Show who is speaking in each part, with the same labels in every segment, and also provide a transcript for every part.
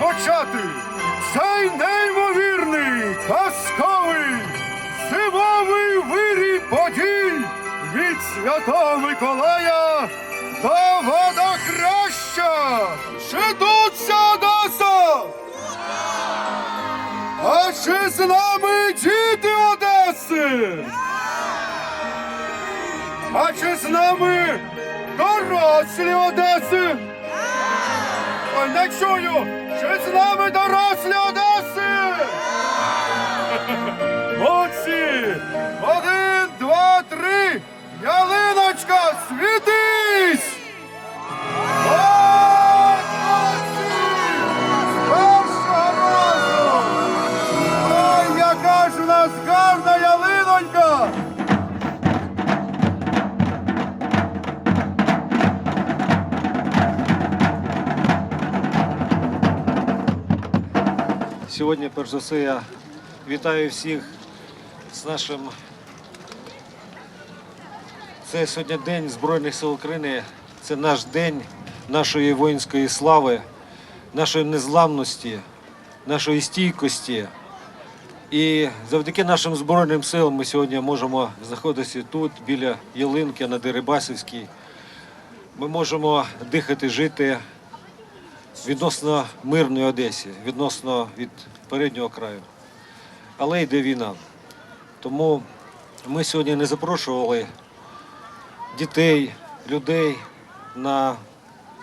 Speaker 1: розпочати цей неймовірний, казковий, зимовий вирій подій від Святого Миколая до водохреща. Ця Одеса? А чи з нами діти Одеси? А чи з нами дорослі Одеси? Не чую! Чи
Speaker 2: Сьогодні, перш за все, я вітаю всіх з нашим. Це сьогодні День Збройних сил України. Це наш день нашої воїнської слави, нашої незламності, нашої стійкості. І завдяки нашим Збройним силам ми сьогодні можемо знаходитися тут, біля Ялинки на Дерибасівській. Ми можемо дихати, жити відносно мирної Одесі, відносно від переднього краю. Але йде війна. Тому ми сьогодні не запрошували дітей, людей на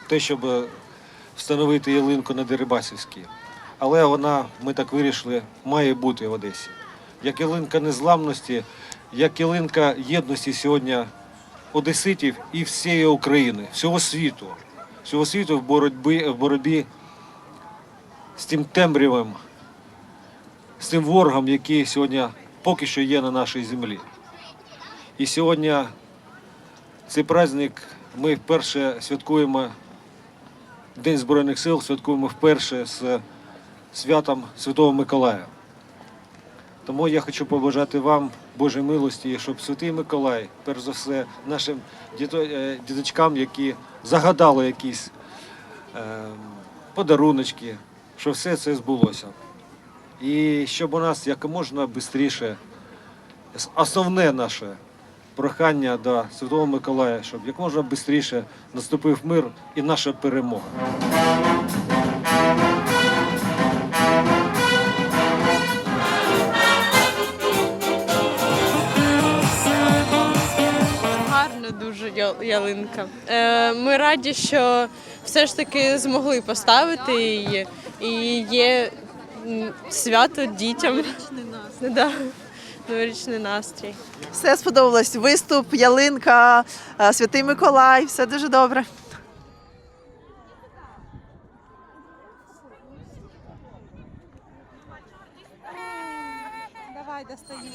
Speaker 2: те, щоб встановити ялинку на Дерибасівській. Але вона, ми так вирішили, має бути в Одесі. Як ялинка незламності, як ялинка єдності сьогодні одеситів і всієї України, всього світу, всього світу в боротьбі, в боротьбі з тим темрявом, з тим ворогом, який сьогодні поки що є на нашій землі. І сьогодні цей праздник ми вперше святкуємо День Збройних сил, святкуємо вперше з святом Святого Миколая. Тому я хочу побажати вам Божої милості, щоб Святий Миколай, перш за все, нашим е, діточкам, які загадали якісь е, подаруночки, щоб все це збулося. І щоб у нас якомога швидше, основне наше прохання до Святого Миколая, щоб якомога швидше наступив мир і наша перемога.
Speaker 3: Гарна дуже ялинка. Е, Ми раді, що все ж таки змогли поставити її. І є свято дітям. Новорічний настрій. Да. Новорічний настрій.
Speaker 4: Все сподобалось. Виступ, ялинка, е, Святий Миколай, все дуже добре.
Speaker 5: Давай достаємо.